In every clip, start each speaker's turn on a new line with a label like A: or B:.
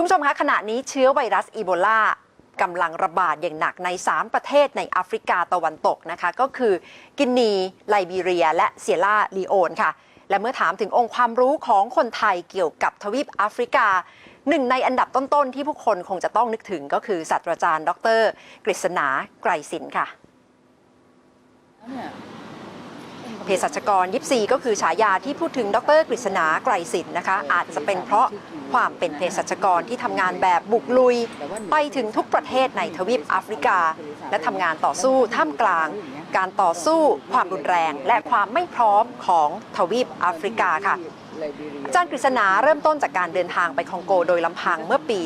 A: คุณผู้ชมคะขณะนี้เชื้อไวรัสอีโบลากำลังระบาดอย่างหนักใน 3 ประเทศในแอฟริกาตะวันตกนะคะ ก็คือกินีไลบีเรีย และเซียร่าลีโอนค่ะ และเมื่อถามถึงองค์ความรู้ของคนไทยเกี่ยวกับทวีปแอฟริกาหนึ่งในอันดับต้น ๆ ที่ผู้คนคงจะต้องนึกถึงก็คือศาสตราจารย์ ดร กฤษณาไกรสินค่ะ เภสัชกรยิปซีก็คือฉายาที่พูดถึงดรกฤษณาไกรสินนะคะ อาจจะเป็นเพราะความเป็นเภสัชกรที่ทำงานแบบบุกลุย ไปถึงทุกประเทศในทวีปแอฟริกา และทำงานต่อสู้ท่ามกลาง การต่อสู้ความรุนแรง และความไม่พร้อมของทวีปแอฟริกาค่ะอาจารย์กฤษณาเริ่มต้นจากการเดินทางไปคองโกโดยลำพังเมื่อปี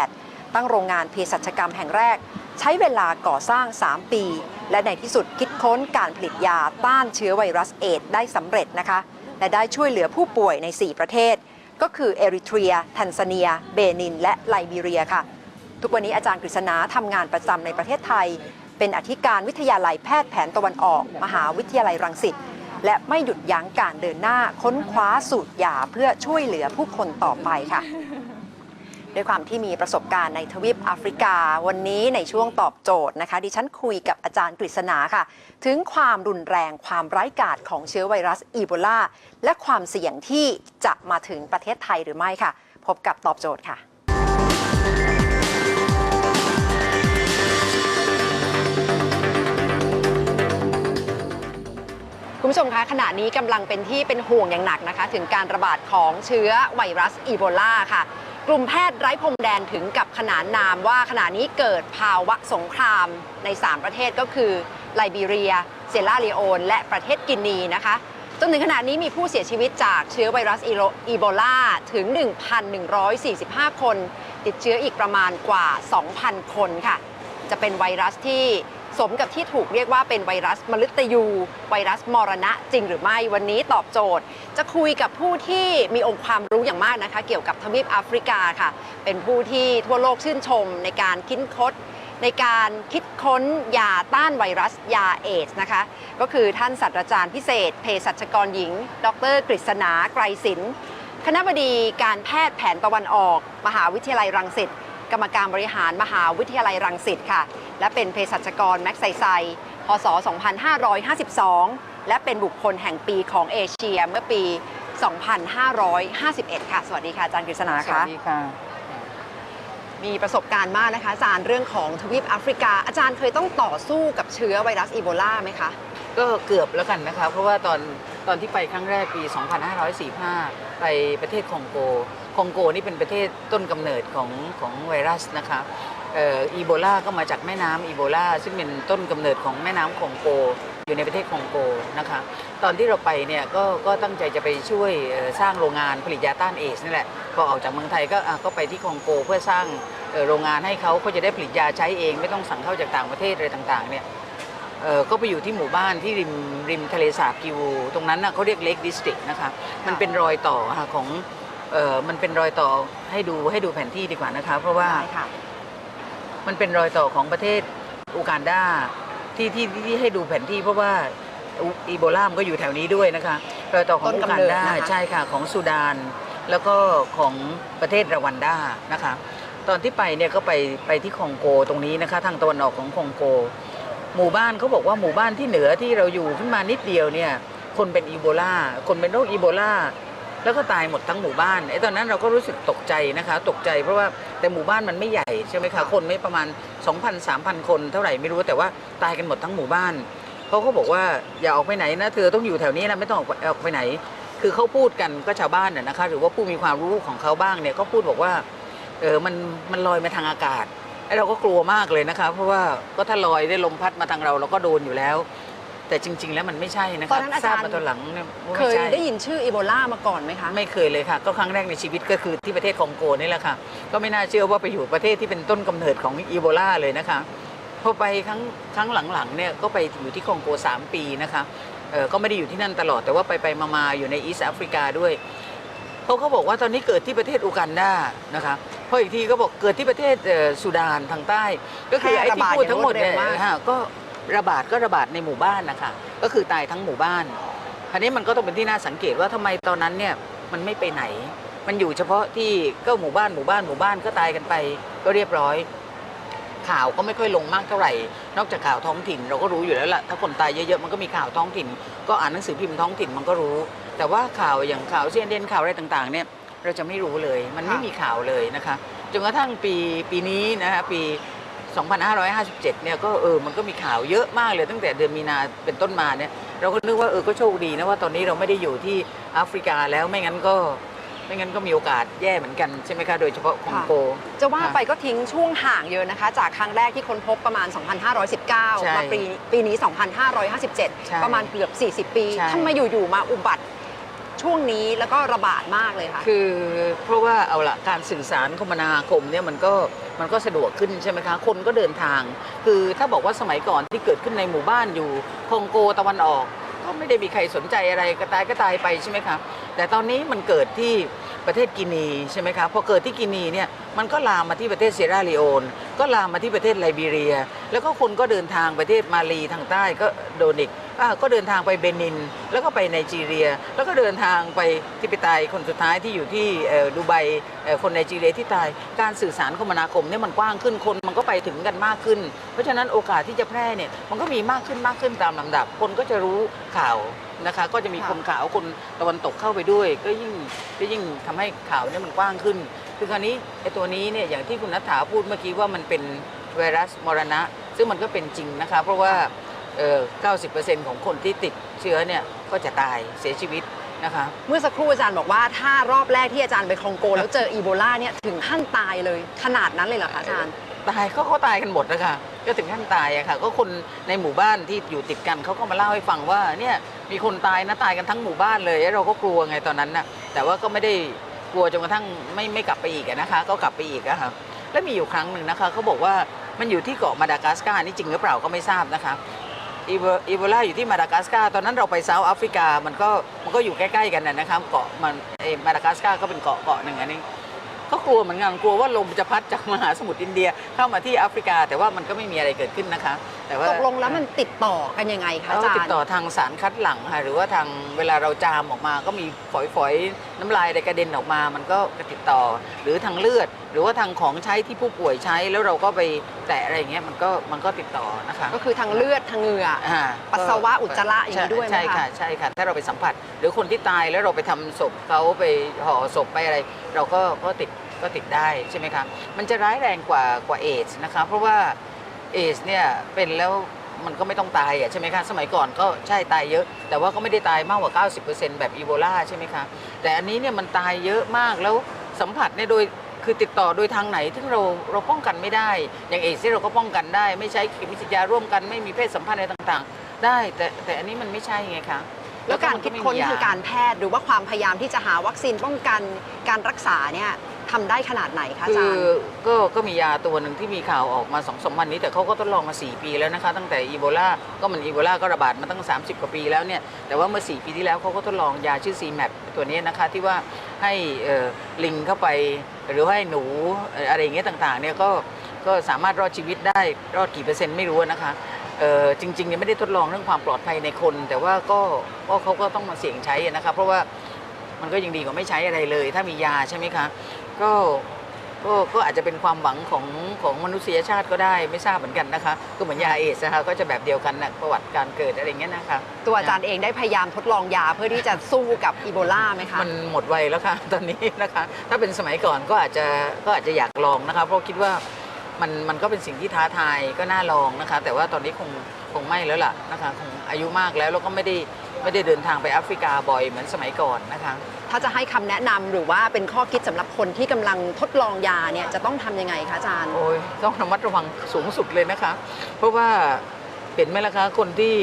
A: 2548 ตั้งโรงงานเภสัชกรรมแห่งแรก ใช้เวลาก่อสร้าง 3 ปี และในที่สุดคิดค้นการผลิตยาต้านเชื้อไวรัสเอดได้สำเร็จนะคะ และได้ช่วยเหลือผู้ป่วยใน 4 ประเทศ ก็คือเอริเทรียแทนซาเนีย เบนิน และไลบีเรียค่ะ ทุกวันนี้อาจารย์กฤษณาทำงานประจำในประเทศไทย เป็นอธิการวิทยาลัยแพทย์แผนตะวันออก มหาวิทยาลัยรังสิตและไม่หยุดยั้งการเดินหน้าค้นคว้าสูตรยาเพื่อช่วยเหลือผู้คนต่อไปค่ะ ด้วยความที่มีประสบการณ์ในทวีปแอฟริกา วันนี้ในช่วงตอบโจทย์นะคะ ดิฉันคุยกับอาจารย์กฤษณาค่ะ ถึงความรุนแรงความร้ายกาจของเชื้อไวรัสอีโบลา และความเสี่ยงที่จะมาถึงประเทศไทยหรือไม่ค่ะ พบกับตอบโจทย์ค่ะคุณผู้ชมคะขณะนี้กำลังเป็นที่เป็นห่วงอย่างหนักนะคะ ถึงการระบาดของเชื้อไวรัสอีโบลาค่ะ กลุ่มแพทย์ไร้พรมแดนถึงกับขนานนามว่าขณะนี้เกิดภาวะสงครามใน 3 ประเทศก็คือไลบีเรีย เซยร่าลีโอน และประเทศกินีนะคะจนถึงขณะนี้มีผู้เสียชีวิตจากเชื้อไวรัสอีโบลาถึง 1,145 คน ติดเชื้ออีกประมาณกว่า 2,000 คนค่ะ จะเป็นไวรัสที่ สมกับที่ถูกเรียกว่าเป็นไวรัสมฤตยู ไวรัสมรณะจริงหรือไม่วันนี้ตอบโจทย์ จะคุยกับผู้ที่มีองค์ความรู้อย่างมากนะคะ เกี่ยวกับทวีปแอฟริกาค่ะ เป็นผู้ที่ทั่วโลกชื่นชมในการคิดค้นในการคิดค้นยาต้านไวรัสยาเอดส์นะคะ ก็คือท่านศาสตราจารย์พิเศษเภสัชกรหญิง ดรกฤษณาไกรศิลป์คณะบดีการแพทย์แผนตะวันออก มหาวิทยาลัยรังสิตกรรมการบริหารมหาวิทยาลัยรังสิตค่ะ และเป็นเภสัชกรแม็กไซไซ พศ 2552 และเป็นบุคคลแห่งปีของเอเชียเมื่อปี 2551 ค่ะ สวัสดีค่ะอาจารย์กฤษณา
B: ส
A: ค่ะ
B: วัสดีค่ะ
A: มีประสบการณ์มากนะคะอาจารย์เรื่องของทวีปแอฟริกา อาจารย์เคยต้องต่อสู้กับเชื้อไวรัสอีโบลาไหมคะ
B: ก็เกือบแล้วกันนะคะ เพราะว่าตอนตอนที่ไปครั้งแรกปี 2545 ไปประเทศคองโก คองโกนี่เป็นประเทศต้นกำเนิดของของไวรัสนะคะเอีโบลาก็มาจากแม่น้ำอีโบลาซึ่งเป็นต้นกำเนิดของแม่น้ำคองโก อยู่ในประเทศคองโกนะคะตอนที่เราไปเนี่ยก็ก็ตั้งใจจะไปช่วยสร้างโรงงานผลิตยาต้านเอดส์นี่แหละพอออกจากเมืองไทยก็ก็ไปที่คองโก เพื่อสร้างโรงงานให้เขาเขาจะได้ผลิตยาใช้เอง ไม่ต้องสั่งเข้าจากต่างประเทศอะไรต่างๆเนี่ยก็ไปอยู่ที่หมู่บ้านที่ริมริมทะเลสาบกิวูตรงนั้นน่ะเขาเรียกเล k ดิสตริกนะคะมันเป็นรอยต่อค่ะของออมันเป็นรอยต่อให้ดูให้ดูแผนที่ดีกว่านะคะ เพราะว่า มันเป็นรอยต่อของประเทศอูกันดาที่ที่ที่ให้ดูแผนที่เพราะว่าอูอีโบลามันก็อยู่แถวนี้ด้วยนะคะรอยต่อของ
A: ต้น
B: อู
A: กำ
B: กัน
A: เนิด
B: ดา
A: นะคะ
B: ใช่ค่ะของสุดาน แล้วก็ของประเทศรวันดานะคะ ตอนที่ไปเนี่ยก็ไปไปที่คองโกตรงนี้นะคะ ทางตะวันออกของคองโก หมู่บ้านเขาบอกว่าหมู่บ้านที่เหนือที่เราอยู่ขึ้นมานิดเดียวเนี่ยคนเป็นอีโบลาคนเป็นโรคอีโบลาแล้วก็ตายหมดทั้งหมู่บ้านไอ้ตอนนั้นเราก็รู้สึกตกใจนะคะ ตกใจเพราะว่า แต่หมู่บ้านมันไม่ใหญ่ใช่ไหมคะคนไม่ประมาณ 2,000 3,000 คนเท่าไหร่ไม่รู้แต่ว่าตายกันหมดทั้งหมู่บ้านเขาก็บอกว่าอย่าออกไปไหนนะเธอต้องอยู่แถวนี้นะไม่ต้องออกไปออกไปไหน คือเขาพูดกันก็ชาวบ้านน่ะนะคะหรือว่าผู้มีความรู้ของเขาบ้างเนี่ยก็พูดบอกว่าเออมันมันลอยมาทางอากาศไอ้เราก็กลัวมากเลยนะคะเพราะว่าก็ถ้าลอยได้ลมพัดมาทางเราเราก็โดนอยู่แล้ว แต่จริง ๆ แล้วมันไม่ใช่นะ
A: ตอ
B: คะ
A: นนั้นอา
B: ท
A: จา
B: ราบ
A: รย์
B: มาตอนหลังเนี่ยว่า
A: เค
B: ไม่
A: ย
B: ใช่
A: ได้ยินชื่ออีโบลามาก่อนไหมคะ
B: ไม่เคยเลยค่ะ ก็ครั้งแรกในชีวิตก็คือที่ประเทศคองโกนี่แหละค่ะ ก็ไม่น่าเชื่อว่าไปอยู่ประเทศที่เป็นต้นกำเนิดของอีโบลาเลยนะคะพอไปครั้งครั้งหลังๆเนี่ยก็ไปอยู่ที่คองโก 3 ปีนะคะเออก็ไม่ได้อยู่ที่นั่นตลอดแต่ว่าไปไปๆมาๆอยู่ในอีสต์แอฟริกาด้วย เขาเขาบอกว่าตอนนี้เกิดที่ประเทศอูกันดานะคะพออีกทีก็บอกเกิดที่ประเทศเอ่อสุดานทางใต้ ก็คือไอ้ที่พูดทั้งหมดเนี่ย
A: แพร่ระบาดอย่างรวดเร็วมาก
B: ฮะก็ ระบาดก็ระบาดในหมู่บ้านนะคะก็คือตายทั้งหมู่บ้านคราวนี้มันก็ต้องเป็นที่น่าสังเกตว่าทำไมตอนนั้นเนี่ยมันไม่ไปไหน มันอยู่เฉพาะที่ก็หมู่บ้านหมู่บ้านหมู่บ้านก็ตายกันไปก็เรียบร้อย ข่าวก็ไม่ค่อยลงมากเท่าไหร่ นอกจากข่าวท้องถิ่น เราก็รู้อยู่แล้วล่ะถ้าคนตายเยอะๆมันก็มีข่าวท้องถิ่น ก็อ่านหนังสือพิมพ์ท้องถิ่นมันก็รู้ แต่ว่าข่าวอย่างข่าวเซียนเดนข่าวอะไรต่างๆ เนี่ยเราจะไม่รู้เลย มันไม่มีข่าวเลยนะคะจนกระทั่งปีปีนี้นะคะปี 2557 เนี่ยก็เออมันก็มีข่าวเยอะมากเลยตั้งแต่เดือนมีนาเป็นต้นมาเนี่ยเราก็นึกว่าเออก็โชคดีนะว่าตอนนี้เราไม่ได้อยู่ที่แอฟริกาแล้วไม่งั้นก็ไม่งั้นก็มีโอกาสแย่เหมือนกันใช่ไหมคะ โดยเฉพาะคองโก
A: จะว่า
B: ค่ะ
A: ไปก็ทิ้งช่วงห่างเยอะนะคะ จากครั้งแรกที่ค้นพบประมาณ
B: ใช่
A: 2519 มาปีปีนี้
B: ใช่
A: 2557 ประมาณเกือบ 40 ปี
B: ใช่
A: ทำไมอยู่ ๆ มาอุบัติ ช่วงนี้แล้วก็ระบาดมากเลยค่ะ
B: คือเพราะว่าเอาละการสื่อสารคมนาคมเนี่ยมันก็มันก็สะดวกขึ้นใช่ไหมคะ คนก็เดินทาง คือถ้าบอกว่าสมัยก่อนที่เกิดขึ้นในหมู่บ้านอยู่คองโกตะวันออก ก็ไม่ได้มีใครสนใจอะไรก็ตายก็ตายไปใช่ไหมคะแต่ตอนนี้มันเกิดที่ประเทศกินีใช่ไหมคะพอเกิดที่กินีเนี่ยมันก็ลามมาที่ประเทศเซราลีโอน ก็ลามมาที่ประเทศไลบีเรีย แล้วก็คนก็เดินทางประเทศมาลีทางใต้ก็โดนอีก ก็เดินทางไปเบนิน แล้วก็ไปไนจีเรีย แล้วก็เดินทางไปที่ไปตายคนสุดท้ายที่อยู่ที่เอ่อดูไบเอ่อคนไนจีเรียที่ตายการสื่อสารคมนาคมเนี่ยมันกว้างขึ้นคนมันก็ไปถึงกันมากขึ้น เพราะฉะนั้นโอกาสที่จะแพร่เนี่ยมันก็มีมากขึ้นมากขึ้นตามลำดับ คนก็จะรู้ข่าวนะคะ ก็จะมี
A: ค่ะ
B: คนขาวคนตะวันตกเข้าไปด้วย ก็ยิ่งก็ยิ่งทำให้ข่าวเนี่ยมันกว้างขึ้น คือคราวนี้ไอ้ตัวนี้เนี่ยอย่างที่คุณนัฐถาพูดเมื่อกี้ว่ามันเป็นไวรัสมรณะ ซึ่งมันก็เป็นจริงนะคะ เพราะว่า เอ่อ90%ของคนที่ติดเชื้อเนี่ยก็จะตายเสียชีวิตนะคะ
A: เมื่อสักครู่อาจารย์บอกว่าถ้ารอบแรกที่อาจารย์ไปคองโก แล้วเจออีโบลาเนี่ยถึงขั้นตายเลยขนาดนั้นเลยเหรอคะอาจารย์
B: ตายก็เขาตายกันหมดนะคะก็ถึงขั้นตายอะค่ะ ก็คนในหมู่บ้านที่อยู่ติดกันเขาก็มาเล่าให้ฟังว่าเนี่ยมีคนตายนะตายกันทั้งหมู่บ้านเลยแล้วเราก็กลัวไงตอนนั้นน่ะแต่ว่าก็ไม่ได้กลัวจนกระทั่งไม่ไม่กลับไปอีกอะนะคะ ก็กลับไปอีกอะค่ะแล้วมีอยู่ครั้งหนึ่งนะคะเขาบอกว่ามันอยู่ที่เกาะมาดากัสการ์นี่จริงหรือเปล่าก็ไม่ทราบนะคะ อีโบอีโบลาอยู่ที่มาดากัสการ์ตอนนั้นเราไปเซาท์แอฟริกามันก็มันก็อยู่ใกล้ๆกันนะครับเกาะมันเออมาดากัสการ์ก็เป็นเกาะเกาะหนึ่งอันนี้ก็กลัวเหมือนกันกลัวว่าลมจะพัดจากมหาสมุทรอินเดียเข้ามาที่แอฟริกา แต่ว่ามันก็ไม่มีอะไรเกิดขึ้นนะคะ แต่ว่า
A: ตกลงแล้วมันติดต่อกันยังไงคะอา
B: เรา
A: จาร
B: ติด
A: ย์
B: ต่อทางสารคัดหลั่งค่ะหรือว่าทางเวลาเราจามออกมาก็มีฝอยๆ น้ำลายอะไรกระเด็นออกมา มันก็ติดต่อหรือทางเลือด หรือว่าทางของใช้ที่ผู้ป่วยใช้แล้วเราก็ไปแตะอะไรอย่างเงี้ยมันก็มันก็ติดต่อนะคะ
A: ก็คือทางเลือดทางเหงื่อ
B: อ่า
A: ปัสสาวะอุจจาระอย่างนี้ด้วยไหม
B: ใช่
A: คะ
B: ค่ะใช่ค่ะถ้าเราไปสัมผัส หรือคนที่ตายแล้วเราไปทำศพเขาไปห่อศพไปอะไร เราก็ก็ติดก็ติดได้ใช่ไหมคะมันจะร้ายแรงกว่ากว่าเอชนะคะเพราะว่า เอชเนี่ยเป็นแล้วมันก็ไม่ต้องตายอะใช่ไหมคะสมัยก่อนก็ใช่ตายเยอะ แต่ว่าก็ไม่ได้ตายมากกว่า 90%แบบอีโบลาใช่ไหมคะแต่อันนี้เนี่ยมันตายเยอะมากแล้วสัมผัสเนี่ยโดยคือติดต่อโดยทางไหนที่เราเราป้องกันไม่ได้ อย่างเอชที่เราก็ป้องกันได้ ไม่ใช้เข็มฉีดยาร่วมกันไม่มีเพศสัมพันธ์อะไรต่างๆ ได้ แต่แต่อันนี้มันไม่ใช่ไงคะ
A: แล้วการคิดค้นทางการแพทย์หรือว่าความพยายามที่จะหาวัคซีนป้องกันการรักษาเนี่ย ทำได้ขนาดไหนคะอา
B: คื
A: จา
B: อ
A: รย์
B: ก็ก็มียาตัวหนึ่งที่มีข่าวออกมาสองสามวันนี้แต่เขาก็ทดลองมา 4 ปีแล้วนะคะตั้งแต่อีโบลาก็มันอีโบลาก็ระบาดมาตั้ง 30 กว่าปีแล้วเนี่ยแต่ว่าเมื่อ 4 ปีที่แล้วเขาก็ทดลองยาชื่อ CMAP ตัวนี้นะคะที่ว่าให้เอ่อลิงเข้าไป หรือว่าให้หนูเอ่ออะไรอย่างเงี้ยต่างๆเนี่ยก็ก็สามารถรอดชีวิตได้รอดกี่เปอร์เซ็นต์ไม่รู้นะคะเอ่อจริงๆเนี่ยไม่ได้ทดลองเรื่องความปลอดภัยในคน แต่ว่าก็ก็เขาก็ต้องมาเสี่ยงใช้นะคะเพราะว่า มันก็ยังดีกว่าไม่ใช้อะไรเลย ถ้ามียาใช่ไหมคะ ก็ก็ก็อาจจะเป็นความหวังของของมนุษยชาติก็ได้ไม่ทราบเหมือนกันนะคะ ก็เหมือนยาเอดส์นะคะก็จะแบบเดียวกันนะประวัติการเกิดอะไรอย่างเงี้ยนะคะ
A: ตัวอาจารย์เองได้พยายามทดลองยาเพื่อที่จะสู้กับอีโบลาไหมคะ
B: มันหมดวัยแล้วค่ะตอนนี้นะคะ ถ้าเป็นสมัยก่อนก็อาจจะก็อาจจะอยากลองนะคะ เพราะคิดว่ามันมันก็เป็นสิ่งที่ท้าทายก็น่าลองนะคะ แต่ว่าตอนนี้คงคงไม่แล้วล่ะนะคะคงอายุมากแล้วแล้วก็ไม่ได้ไม่ได้เดินทางไปแอฟริกาบ่อยเหมือนสมัยก่อนนะคะ
A: ถ้าจะให้คำแนะนำหรือว่าเป็นข้อคิดสำหรับคนที่กำลังทดลองยาเนี่ยจะต้องทำยังไงคะอาจารย์
B: โอ้ยต้องระมัดระวังสูงสุดเลยนะคะ เพราะว่าเห็นไหมล่ะคะคนที่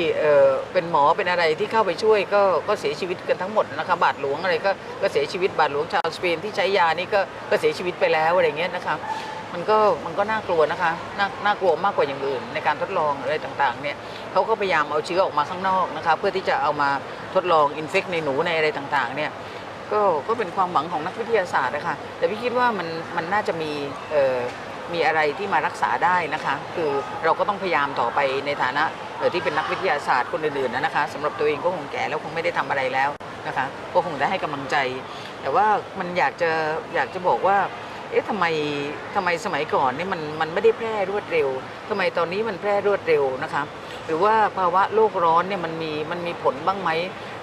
B: เป็นหมอเป็นอะไรที่เข้าไปช่วยก็ก็เสียชีวิตกันทั้งหมดนะคะบาทหลวงอะไรก็ก็เสียชีวิตบาทหลวงชาวสเปนที่ใช้ยานี่ก็ก็เสียชีวิตไปแล้วอะไรเงี้ยนะคะมันก็มันก็น่ากลัวนะคะน่าน่ากลัวมากกว่าอย่างอื่น ในการทดลองอะไรต่างๆเนี่ยเขาก็พยายามเอาเชื้อออกมาข้างนอกนะคะเพื่อที่จะเอามาทดลองอินเฟกในหนูในอะไรต่างๆเนี่ย ก็ก็เป็นความหวังของนักวิทยาศาสตร์นะคะแต่พี่คิดว่ามันมันน่าจะมีเอ่อมีอะไรที่มารักษาได้นะคะ คือเราก็ต้องพยายามต่อไปในฐานะเอ่อที่เป็นนักวิทยาศาสตร์คนอื่นๆนะนะคะสำหรับตัวเองก็คงแก่แล้วคงไม่ได้ทำอะไรแล้วนะคะก็คงได้ให้กำลังใจ แต่ว่ามันอยากจะอยากจะบอกว่า เอ๊ะทำไมทำไมสมัยก่อนนี่มันมันไม่ได้แพร่รวดเร็วทำไมตอนนี้มันแพร่รวดเร็วนะคะ หรือว่าภาวะโลกร้อนเนี่ยมันมีมันมีผลบ้างไหม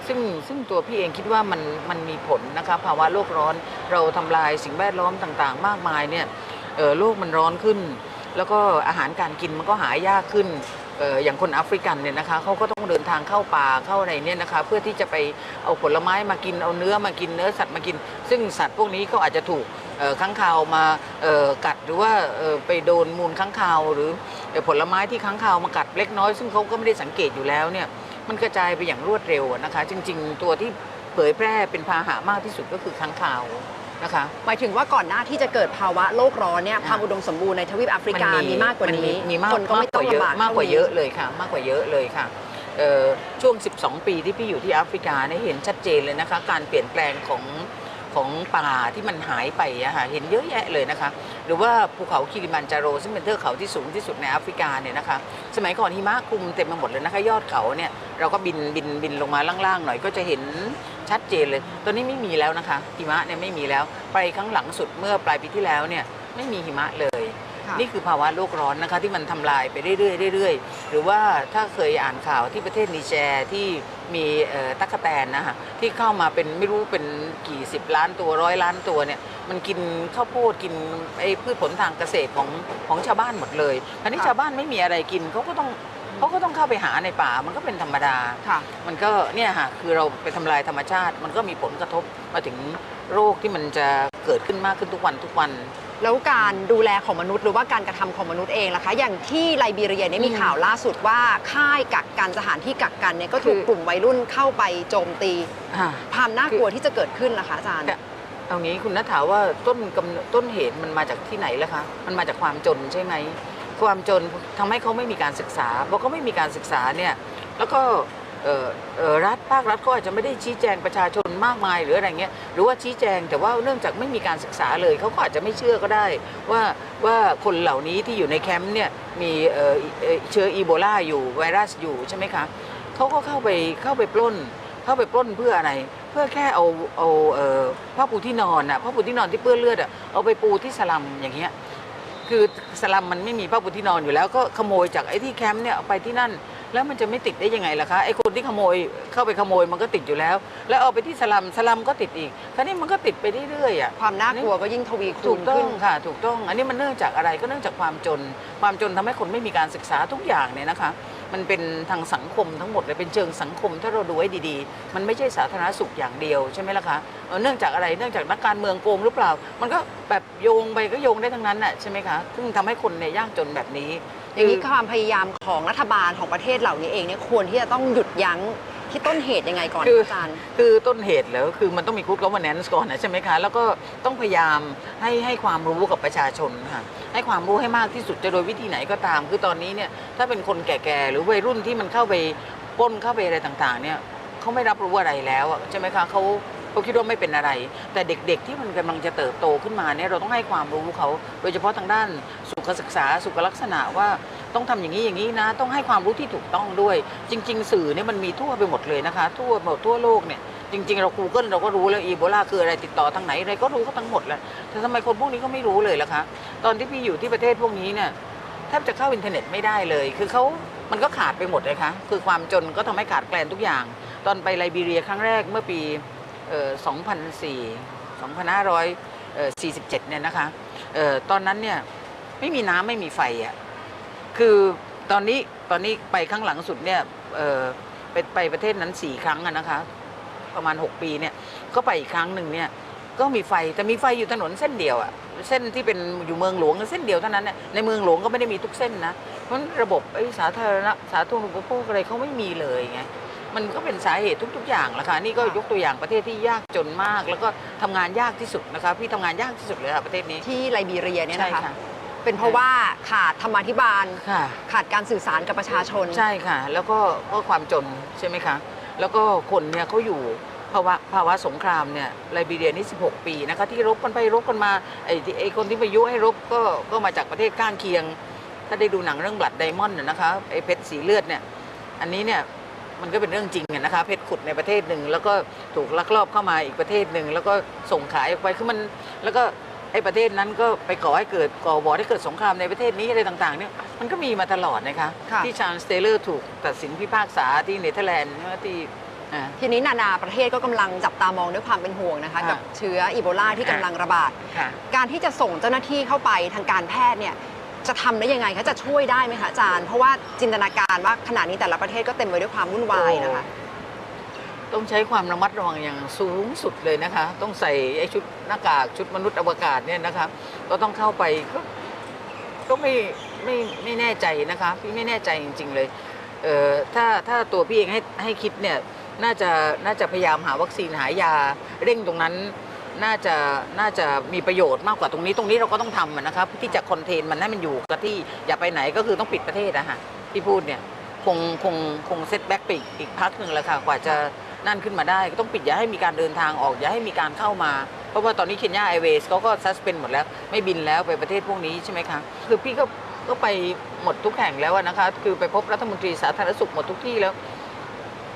B: ซึ่งซึ่งตัวพี่เองคิดว่ามันมันมีผลนะคะภาวะโลกร้อนเราทำลายสิ่งแวดล้อมต่างๆ มากมายเนี่ยโลกมันร้อนขึ้น แล้วก็อาหารการกินมันก็หายากขึ้นอย่างคนแอฟริกันเนี่ยนะคะเขาก็ต้องเดินทางเข้าป่าเข้าอะไรเนี่ยนะคะเพื่อที่จะไปเอาผลไม้มากินเอาเนื้อมากินเนื้อสัตว์มากิน ซึ่งสัตว์พวกนี้ก็อาจจะถูกเอ่อค้างคาวมากัดหรือว่าไปโดนมูลค้างคาวหรือเอ่อผลไม้ที่ค้างคาวมากัดเล็กน้อย ซึ่งเขาก็ไม่ได้สังเกตอยู่แล้วเนี่ย มันกระจายไปอย่างรวดเร็วอะนะคะ จริง ๆ ตัวที่เผยแพร่เป็นพาหะมากที่สุดก็คือค้างคาวนะคะ
A: หมายถึงว่าก่อนหน้าที่จะเกิดภาวะโลกร้อนเนี่ย
B: อ่า
A: ความอุดมสมบูรณ์ในทวีปแอฟริกามีมากกว่านี้
B: มีมาก
A: คนก็ไม่ต้องา
B: กกว่าเย
A: ลำ
B: อะ
A: บาก
B: มากกว่า
A: ท่นี้
B: เยอะเลยค่ะ มากกว่าเยอะเลยค่ะเอ่อช่วง 12 ปีที่พี่อยู่ที่แอฟริกาเนี่ยเห็นชัดเจนเลยนะคะ การเปลี่ยนแปลงของ ของป่าที่มันหายไปอะค่ะเห็นเยอะแยะเลยนะคะ หรือว่าภูเขาคิริมันจาโร ซึ่งเป็นเทือกเขาที่สูงที่สุดในแอฟริกาเนี่ยนะคะ สมัยก่อนหิมะคลุมเต็มไปหมดเลยนะคะ ยอดเขาเนี่ยเราก็บินบินบินลงมาล่างๆหน่อยก็จะเห็นชัดเจนเลย ตอนนี้ไม่มีแล้วนะคะหิมะเนี่ยไม่มีแล้ว ไปครั้งหลังสุดเมื่อปลายปีที่แล้วเนี่ยไม่มีหิมะเลย นี่คือภาวะโลกร้อนนะคะที่มันทำลายไปเรื่อยๆเรื่อยๆ หรือว่าถ้าเคยอ่านข่าวที่ประเทศนิเจร์ที่มีเอ่อตั๊กแตนนะคะที่เข้ามาเป็นไม่รู้เป็นกี่สิบล้านตัวร้อยล้านตัวเนี่ยมันกินข้าวโพดกินไอ้พืชผลทางเกษตรของของชาวบ้านหมดเลยคราวนี้
A: ค่ะ
B: ชาวบ้านไม่มีอะไรกินเขาก็ต้องเขาก็ต้องเข้าไปหาในป่ามันก็เป็นธรรมดา
A: ค่ะ
B: มันก็เนี่ยค่ะคือเราไปทำลายธรรมชาติ มันก็มีผลกระทบมาถึงโรคที่มันจะเกิดขึ้นมากขึ้นทุกวันทุกวัน
A: แล้วการดูแลของมนุษย์หรือว่าการกระทำของมนุษย์เองล่ะคะ อย่างที่ไลบีเรียเนี่ยมี
B: อืม
A: ข่าวล่าสุดว่าค่ายกักกันสถานที่กักกันเนี่ยก็ถูก
B: คือ
A: กลุ่มวัยรุ่นเข้าไปโจมตี
B: อ่า
A: ความน่ากลัวที่จะเกิดขึ้นล่ะคะอาจารย์
B: ค่ะเอางี้คุณนัทถามว่าต้นกำเนิดต้นเหตุมันมาจากที่ไหนล่ะคะ มันมาจากความจนใช่ไหมความจนทำให้เขาไม่มีการศึกษาเพราะเขาไม่มีการศึกษาเนี่ยแล้วก็เอ่อเอ่อ รัฐภาครัฐก็อาจจะไม่ได้ชี้แจงประชาชนมากมายหรืออะไรเงี้ยหรือว่าชี้แจงแต่ว่าเนื่องจากไม่มีการศึกษาเลยเขาก็อาจจะไม่เชื่อก็ได้ ว่าว่าคนเหล่านี้ที่อยู่ในแคมป์เนี่ยมีเอ่อเชื้ออีโบลาอยู่ไวรัสอยู่ใช่ไหมคะเขาก็เข้าไปเข้าไปปล้น เข้าไปปล้นเพื่ออะไร เพื่อแค่เอาเอาผ้าปูที่นอนอะผ้าปูที่นอนที่เปื้อนเลือดอะเอาไปปูที่สลัมอย่างเงี้ยคือสลัมมันไม่มีผ้าปูที่นอนอยู่แล้วก็ขโมยจากไอ้ที่แคมป์เนี่ยไปที่นั่น แล้วมันจะไม่ติดได้ยังไงล่ะคะไอ้คนที่ขโมยเข้าไปขโมยมันก็ติดอยู่แล้ว แล้วเอาไปที่สลัมสลัมก็ติดอีกคราวนี้มันก็ติดไปเรื่อยๆอะ
A: ความน่ากลัวก็ยิ่งทวีคู
B: ถู
A: ณ
B: กต้อ
A: ขึ้
B: ง
A: น
B: ค่ะ ถูกต้อง อันนี้มันเนื่องจากอะไรก็เนื่องจากความจน ความจนทำให้คนไม่มีการศึกษาทุกอย่างเนี่ยนะคะ มันเป็นทางสังคมทั้งหมดเลยเป็นเชิงสังคมถ้าเราดูให้ดีๆ มันไม่ใช่สาธารณสุขอย่างเดียวใช่ไหมล่ะคะเอ่อเนื่องจากอะไรเนื่องจากนักการเมืองโกงหรือเปล่า มันก็แบบโยงไปก็โยงได้ทั้งนั้นน่ะใช่ไหมคะซึ่งทำให้คนเนี่ยยากจนแบบนี้
A: อย่างนี้ความพยายามของรัฐบาลของประเทศเหล่านี้เองเนี่ยควรที่จะต้องหยุดยั้งที่ต้นเหตุยังไงก่อน
B: คือ
A: อาจารย์
B: คือต้นเหตุแล้วคือมันต้องมี good governance ก่อนนะใช่ไหมคะ แล้วก็ต้องพยายามให้ให้ความรู้กับประชาชนค่ะ ให้ความรู้ให้มากที่สุดจะโดยวิธีไหนก็ตาม คือตอนนี้เนี่ยถ้าเป็นคนแก่ๆหรือวัยรุ่นที่มันเข้าไปป้นเข้าไปอะไรต่างๆ เนี่ยเขาไม่รับรู้อะไรแล้วใช่ไหมคะเขาเขาคิดว่าไม่เป็นอะไร แต่เด็กๆที่มันกำลังจะเติบโตขึ้นมาเนี่ยเราต้องให้ความรู้เขา โดยเฉพาะทางด้านสุขศึกษาสุขลักษณะว่าต้องทำอย่างนี้อย่างนี้นะ ต้องให้ความรู้ที่ถูกต้องด้วย จริง ๆ สื่อเนี่ยมันมีทั่วไปหมดเลยนะคะ ทั่วหมดทั่วโลกเนี่ย จริง ๆ เรา Google เราก็รู้แล้วอีโบลาคืออะไรติดต่อทางไหนอะไรก็รู้ก็ทั้งหมดแล้วแต่ทำไมคนพวกนี้ก็ไม่รู้เลยล่ะคะตอนที่พี่อยู่ที่ประเทศพวกนี้เนี่ยแทบจะเข้าอินเทอร์เน็ตไม่ได้เลย คือเขามันก็ขาดไปหมดเลยคะคือความจนก็ทำให้ขาดแคลนทุกอย่าง ตอนไปไลบีเรียครั้งแรกเมื่อปีเอ่อ2004 2547 เนี่ยนะคะเอ่อตอนนั้นเนี่ยไม่มีน้ำไม่มีไฟอะคือตอนนี้ตอนนี้ไปครั้งหลังสุดเนี่ยเอ่อไปไปประเทศนั้นสี่ครั้งอะนะคะ ประมาณ 6 ปีเนี่ยก็ไปอีกครั้งหนึ่งเนี่ยก็มีไฟแต่มีไฟอยู่ถนนเส้นเดียวอะเส้นที่เป็นอยู่เมืองหลวงเส้นเดียวเท่านั้นน่ะในเมืองหลวงก็ไม่ได้มีทุกเส้นนะเพราะฉะนั้นระบบไอ้สาธารณะสาธารณูปโภคอะไรเขาไม่มีเลยไงมันก็เป็นสาเหตุทุก ๆ อย่างแหละค่ะนี่ก็ยกตัวอย่างประเทศที่ยากจนมาก แล้วก็ทำงานยากที่สุดนะคะพี่ทำงานยากที่สุดเลยค่ะประเทศนี้
A: ที่ไลบีเรียเนี่ย
B: ใช่
A: นะคะ
B: ค่ะ
A: เป็นเพราะว่าขาดธรรมาธิบาล
B: ค่ะ
A: ขาดการสื่อสารกับประชาชน
B: ใช่ค่ะ แล้วก็ก็ความจนใช่ไหมคะ แล้วก็คนเนี่ยเขาอยู่ภาวะภาวะสงครามเนี่ยไลบีเรียนี่ 16 ปีนะคะที่รบกันไปรบกันมาไอ้ที่ไอ้คนที่ไปยุให้รบก็ก็มาจากประเทศข้างเคียง ถ้าได้ดูหนังเรื่องบลัดไดมอนด์นะคะไอ้เพชรสีเลือดเนี่ยอันนี้เนี่ยมันก็เป็นเรื่องจริงนะคะเพชรขุดในประเทศหนึ่งแล้วก็ถูกลักลอบเข้ามาอีกประเทศหนึ่งแล้วก็ส่งขายออกไปคือมันแล้วก็ ไอ้ประเทศนั้นก็ไปก่อให้เกิดก่อวอร์ให้เกิดสงครามในประเทศนี้อะไรต่างๆเนี่ยมันก็มีมาตลอดนะคะ
A: ค่ะ
B: ที่ชาญสเตเลอร์ถูกตัดสินพิพากษาที่เนเธอร์แลนด์ใช่ไหมที่อ่า
A: ทีนี้นานาประเทศก็กำลังจับตามองด้วยความเป็นห่วงนะคะ
B: ค่ะ
A: กับเชื้ออีโบลาที่กำลังระบาด
B: ค่ะ
A: การที่จะส่งเจ้าหน้าที่เข้าไปทางการแพทย์เนี่ยจะทำได้ยังไงคะจะช่วยได้ไหมคะอาจารย์ เพราะว่าจินตนาการว่าขณะนี้แต่ละประเทศก็เต็มไปด้วยความวุ่นวายนะคะ
B: ต้องใช้ความระมัดระวังอย่างสูงสุดเลยนะคะ ต้องใส่ไอ้ชุดหน้ากากชุดมนุษย์อวกาศเนี่ยนะคะก็ต้องเข้าไปก็ก็ไม่ไม่ไม่แน่ใจนะคะพี่ไม่แน่ใจจริง ๆ เลยเอ่อถ้าถ้าตัวพี่เองให้ให้คิดเนี่ยน่าจะน่าจะพยายามหาวัคซีนหายาเร่งตรงนั้น น่าจะน่าจะมีประโยชน์มากกว่าตรงนี้ ตรงนี้เราก็ต้องทำนะครับที่จะคอนเทนมันให้มันอยู่กับที่อย่าไปไหนก็คือต้องปิดประเทศอะฮะที่พูดเนี่ยคงคงคงเซตแบ็กไปอีกอีกพักหนึ่งแล้วค่ะกว่าจะ นั่นขึ้นมาได้ก็ต้องปิดอย่าให้มีการเดินทางออก อย่าให้มีการเข้ามา เพราะว่าตอนนี้เคนยาไอเวสเขาก็ซัสเพนหมดแล้ว ไม่บินแล้วไปประเทศพวกนี้ใช่ไหมคะคือพี่ก็ก็ไปหมดทุกแห่งแล้วนะคะ คือไปพบรัฐมนตรีสาธารณสุขหมดทุกที่แล้ว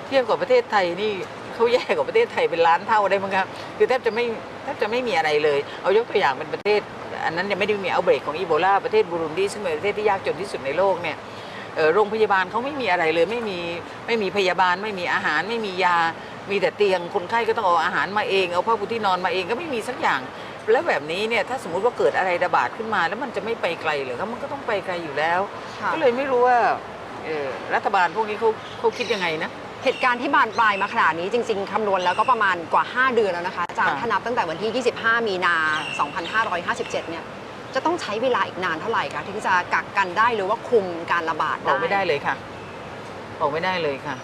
B: เทียบกับประเทศไทยนี่เขาแย่กว่าประเทศไทยเป็นล้านเท่าได้มั้งครับคือแทบจะไม่แทบจะไม่มีอะไรเลย เอายกตัวอย่างเป็นประเทศ อันนั้นยังไม่ได้มีเอาเบรกของอีโบลาประเทศบูรุนดีซึ่งเป็นประเทศที่ยากจนที่สุดในโลกเนี่ย โรงพยาบาลเขาไม่มีอะไรเลยไม่มีไม่มีพยาบาล ไม่มีอาหารไม่มียา มีแต่เตียงคนไข้ก็ต้องเอาอาหารมาเอง เอาผ้าปูที่นอนมาเองก็ไม่มีสักอย่าง แล้วแบบนี้เนี่ยถ้าสมมุติว่าเกิดอะไรระบาดขึ้นมา แล้วมันจะไม่ไปไกลเหรือครับมันก็ต้องไปไกลอยู่แล้ว
A: ค่ะ
B: ก็เลยไม่รู้ว่าเอ่อรัฐบาลพวกนี้เขาเขาคิดยังไงนะ
A: เหตุการณ์ที่บานปลายมาขนาดนี้จริง ๆ คำนวณแล้วก็ประมาณกว่า 5 เดือนแล้วนะคะอาจารย์
B: ค่ะ
A: ถ้านับตั้งแต่วันที่ 25 มีนา 2557 เนี่ย จะต้องใช้เวลาอีกนานเท่าไหร่คะถึงจะกักกันได้หรือว่าคุมการระบาด
B: บอกไม่ได้เลยค่ะ บอกไม่ได้เลยค่ะ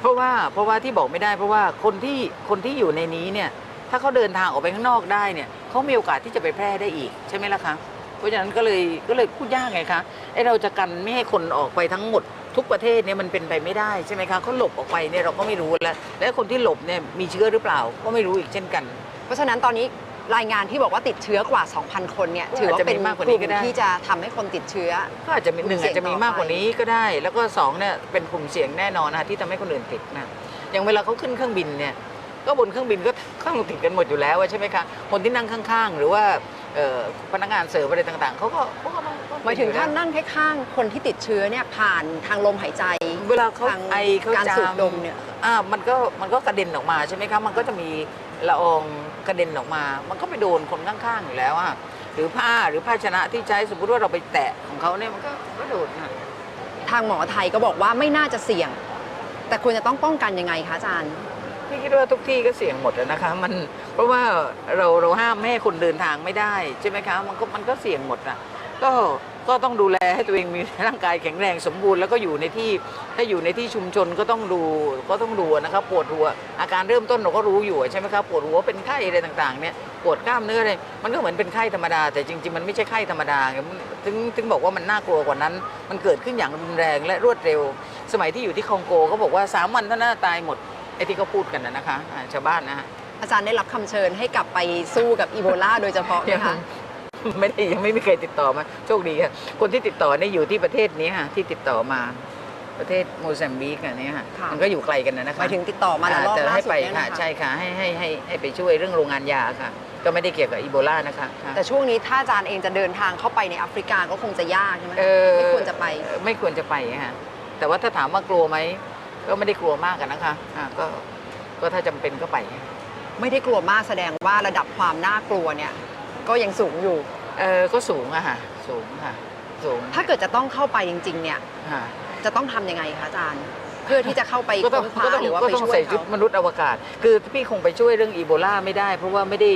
B: เพราะว่าเพราะว่าที่บอกไม่ได้เพราะว่าคนที่คนที่อยู่ในนี้เนี่ย ถ้าเขาเดินทางออกไปข้างนอกได้เนี่ยเขามีโอกาสที่จะไปแพร่ได้อีกใช่ไหมล่ะคะเพราะฉะนั้นก็เลยก็เลยพูดยากไงคะไอเราจะกันไม่ให้คนออกไปทั้งหมด ทุกประเทศเนี่ยมันเป็นไปไม่ได้ใช่ไหมคะเขาหลบออกไปเนี่ยเราก็ไม่รู้แล้วและคนที่หลบเนี่ยมีเชื้อหรือเปล่าก็ไม่รู้อีกเช่นกัน
A: เพราะฉะนั้นตอนนี้ รายงานที่บอกว่าติดเชื้อกว่า 2,000 คนเนี่ย
B: ก็
A: ถือว่า
B: อาจจะ
A: เป็น
B: มีมากกว่า
A: ก
B: นี้
A: ลุ่ม
B: ก็ได้
A: ที่จะทำให้คนติดเชื้อ
B: ก็อาจจะมีหนึ่ง
A: กลุ่มเสี่
B: อายจ
A: ง
B: จะมีมากกว่านี้ก็ได้ แล้วก็สองเนี่ยเป็นกลุ่มเสี่ยงแน่นอนนะคะที่ทำให้คนอื่นติดนะอย่างเวลาเขาขึ้นเครื่องบินเนี่ยก็บนเครื่องบินก็ต้องติดกันหมดอยู่แล้วอะใช่ไหมคะคนที่นั่งข้างๆ หรือว่าเอ่อพนักงานเสิร์ฟอะไรต่างๆเขาก็เขาก็ต้องต้อง
A: หมายถึง
B: ติดอ
A: ถ้า
B: แล้ว
A: นั่งข้างๆคนที่ติดเชื้อเนี่ยผ่านทางลมหายใจ
B: เวลาเขา
A: ทาง
B: ไอเขา
A: การ
B: จา
A: สูด
B: ม
A: ดมเนี่ย
B: อ่ามันก็มันก็กระเด็นออกมาใช่ไหมคะมันก็จะมีละออง กระเด็นออกมา มันก็ไปโดนคนข้างๆอยู่แล้วอะหรือผ้าหรือภาชนะที่ใช้สมมติว่าเราไปแตะของเขาเนี่ยมันก็ก็โดนนะ
A: ทางหมอไทยก็บอกว่าไม่น่าจะเสี่ยง แต่ควรจะต้องป้องกันยังไงคะอาจารย์
B: พี่คิดว่าทุกที่ก็เสี่ยงหมดอะนะคะ มันเพราะว่าเราเราห้ามไม่ให้คนเดินทางไม่ได้ใช่ไหมคะ มันก็มันก็เสี่ยงหมดอะก็ ก็ต้องดูแลให้ตัวเองมีร่างกายแข็งแรงสมบูรณ์แล้วก็อยู่ในที่ถ้าอยู่ในที่ชุมชนก็ต้องดูก็ต้องดูนะครับปวดหัวอาการเริ่มต้นเราก็รู้อยู่ใช่ไหมครับปวดหัวเป็นไข้อะไรต่างๆเนี่ยปวดกล้ามเนื้ออะไรมันก็เหมือนเป็นไข้ธรรมดา แต่จริงๆมันไม่ใช่ไข้ธรรมดาถึงถึงบอกว่ามันน่ากลัวกว่านั้น มันเกิดขึ้นอย่างรุนแรงและรวดเร็ว สมัยที่อยู่ที่คองโกเขาบอกว่าสามวันเท่านั้นตายหมดไอ้ที่เขาพูดกันนะคะชาวบ้านนะฮะ
A: อาจารย์ได้รับคำเชิญให้กลับไปสู้กับอีโบลาโดยเฉพาะไหม
B: ยัง
A: คะ
B: ไม่ได้ยังไม่มีใครติดต่อมา โชคดีค่ะคนที่ติดต่อเนี่ยอยู่ที่ประเทศนี้ค่ะที่ติดต่อมาประเทศโมซัมบิกอันนี้ค่ะ
A: ค่ะ
B: มันก็อยู่ไกลกันนะนะคะ
A: หมายถึงติดต่อมาแล้วรอบ
B: แต่
A: ล่า
B: ให้
A: สุด
B: ไป
A: เนี่ย
B: ค่ะ
A: นะคะ
B: ใช่ค่ะให้ให้ให้ให้ไปช่วยเรื่องโรงงานยาค่ะ ก็ไม่ได้เกี่ยวกับอีโบลานะคะค่ะ
A: แต่ช่วงนี้ถ้าอาจารย์เองจะเดินทางเข้าไปในแอฟริกาก็คงจะยากใช่ไหม
B: เอ
A: คะ
B: อ
A: ไม่ควรจะไป
B: เอ่อไม่ควรจะไปค่ะแต่ว่าถ้าถามว่ากลัวไหมก็ไม่ได้กลัวมากกันนะคะอ่าก็ก็ถ้าจำเป็นก็ไป
A: ไม่ได้กลัวมากแสดงว่าระดับความน่ากลัวเนี่ย ก็ยังสูงอยู่
B: เออก็สูงอะค่ะ สูงค่ะ สูง
A: ถ้าเกิดจะต้องเข้าไปจริง ๆ เนี่ย
B: ค่ะ
A: จะต้องทำยังไงคะอาจารย์ เพื่อที่จะเข้าไป
B: ก็ต้อง
A: ค้นคว้า
B: ก็ต้อง
A: หรือว่า
B: ก็
A: ไป
B: ต้อง
A: ช่วย
B: ใส่ชุด
A: เขา
B: มนุษย์อวกาศ คือพี่คงไปช่วยเรื่องอีโบลาไม่ได้ เพราะว่าไม่ได้